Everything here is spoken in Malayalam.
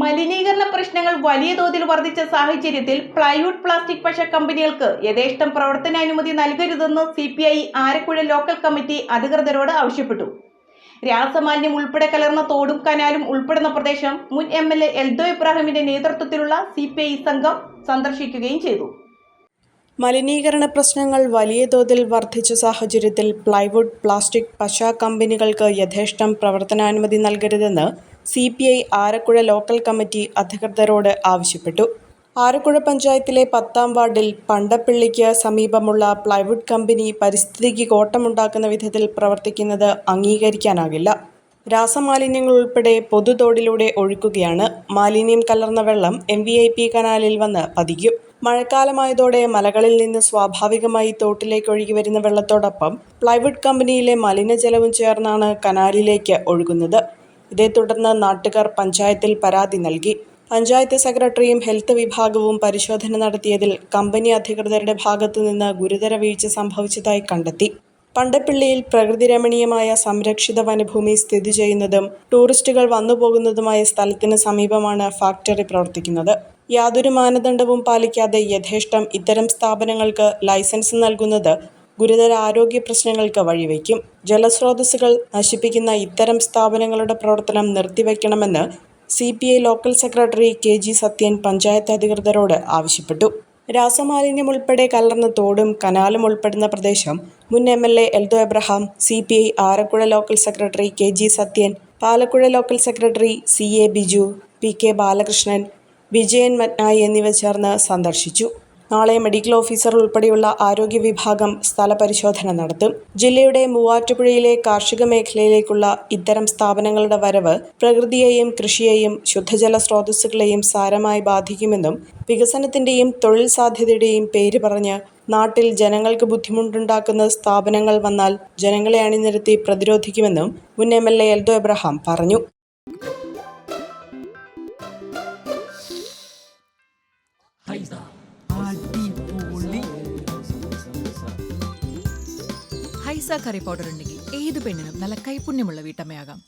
മലിനീകരണ പ്രശ്നങ്ങൾ വലിയ തോതിൽ വർദ്ധിച്ച സാഹചര്യത്തിൽ പ്ലൈവുഡ് പ്ലാസ്റ്റിക് പശ കമ്പനികൾക്ക് യഥേഷ്ടം പ്രവർത്തനാനുമതി നൽകരുതെന്ന് C P I Arakkuzha local committee അധികൃതരോട് ആവശ്യപ്പെട്ടു. രാസമാലിന്യം ഉൾപ്പെടെ കലർന്ന തോടും കനാലും ഉൾപ്പെടുന്ന പ്രദേശം മുൻ എം എൽ എ എൽദോ ഇബ്രാഹിമിന്റെ നേതൃത്വത്തിലുള്ള സി സംഘം സന്ദർശിക്കുകയും ചെയ്തു. മലിനീകരണ പ്രശ്നങ്ങൾ വലിയ തോതിൽ വർദ്ധിച്ച സാഹചര്യത്തിൽ പ്ലൈവുഡ് പ്ലാസ്റ്റിക് പശ കമ്പനികൾക്ക് യഥേഷ്ടം പ്രവർത്തനാനുമതി നൽകരുതെന്ന് C P I Arakkuzha local committee അധികൃതരോട് ആവശ്യപ്പെട്ടു. ആരക്കുഴ പഞ്ചായത്തിലെ പത്താം വാർഡിൽ പണ്ടപ്പള്ളിക്ക് സമീപമുള്ള പ്ലൈവുഡ് കമ്പനി പരിസ്ഥിതിക്ക് കോട്ടമുണ്ടാക്കുന്ന വിധത്തിൽ പ്രവർത്തിക്കുന്നത് അംഗീകരിക്കാനാകില്ല. രാസമാലിന്യങ്ങൾ ഉൾപ്പെടെ പൊതുതോടിലൂടെ ഒഴുക്കുകയാണ്. മാലിന്യം കലർന്ന വെള്ളം എം വി ഐ പി കനാലിൽ വന്ന് പതിക്കും. മഴക്കാലമായതോടെ മലകളിൽ നിന്ന് സ്വാഭാവികമായി തോട്ടിലേക്ക് ഒഴുകി വരുന്ന വെള്ളത്തോടൊപ്പം പ്ലൈവുഡ് കമ്പനിയിലെ മലിനജലവും ചേർന്നാണ് കനാലിലേക്ക് ഒഴുകുന്നത്. ഇതേ തുടർന്ന് നാട്ടുകാർ പഞ്ചായത്തിൽ പരാതി നൽകി. പഞ്ചായത്ത് സെക്രട്ടറിയും ഹെൽത്ത് വിഭാഗവും പരിശോധന നടത്തിയതിൽ കമ്പനി അധികൃതരുടെ ഭാഗത്തുനിന്ന് ഗുരുതര വീഴ്ച സംഭവിച്ചതായി കണ്ടെത്തി. പണ്ടപ്പിള്ളിയിൽ പ്രകൃതി രമണീയമായ സംരക്ഷിത വനഭൂമി സ്ഥിതി ചെയ്യുന്നതും ടൂറിസ്റ്റുകൾ വന്നുപോകുന്നതുമായ സ്ഥലത്തിന് സമീപമാണ് ഫാക്ടറി പ്രവർത്തിക്കുന്നത്. യാതൊരു മാനദണ്ഡവും പാലിക്കാതെ യഥേഷ്ടം ഇത്തരം സ്ഥാപനങ്ങൾക്ക് ലൈസൻസ് നൽകുന്നത് ഗുരുതര ആരോഗ്യ പ്രശ്നങ്ങൾക്ക് വഴിവെക്കും. ജലസ്രോതസ്സുകൾ നശിപ്പിക്കുന്ന ഇത്തരം സ്ഥാപനങ്ങളുടെ പ്രവർത്തനം നിർത്തിവെക്കണമെന്ന് C P I local secretary K G Sathyan panchayat അധികൃതരോട് ആവശ്യപ്പെട്ടു. രാസമാലിന്യം ഉൾപ്പെടെ കലർന്ന തോടും കനാലും ഉൾപ്പെടുന്ന പ്രദേശം മുൻ M L A Eldho Abraham C P I Alakkuzha local secretary K G Sathyan Palakkuzha local secretary C A Biju P K Balakrishnan Vijayan മറ്റ്നായി എന്നിവർ ചേർന്ന് സന്ദർശിച്ചു. നാളെ മെഡിക്കൽ ഓഫീസർ ഉൾപ്പെടെയുള്ള ആരോഗ്യ വിഭാഗം സ്ഥലപരിശോധന നടത്തും. ജില്ലയുടെ മൂവാറ്റുപുഴയിലെ കാർഷിക മേഖലയിലേക്കുള്ള ഇത്തരം സ്ഥാപനങ്ങളുടെ വരവ് പ്രകൃതിയെയും കൃഷിയെയും ശുദ്ധജല സ്രോതസ്സുകളെയും സാരമായി ബാധിക്കുമെന്നും വികസനത്തിന്റെയും തൊഴിൽ സാധ്യതയുടെയും പേര് പറഞ്ഞ് നാട്ടിൽ ജനങ്ങൾക്ക് ബുദ്ധിമുട്ടുണ്ടാക്കുന്ന സ്ഥാപനങ്ങൾ വന്നാൽ ജനങ്ങളെ അണിനിരത്തി പ്രതിരോധിക്കുമെന്നും മുൻ M L A Eldho Abraham പറഞ്ഞു. ഹൈസ കറി പൗഡർ ഉണ്ടെങ്കിൽ ഏത് പെണ്ണിനും നല്ല കൈപുണ്യമുള്ള വീട്ടമ്മയാകാം.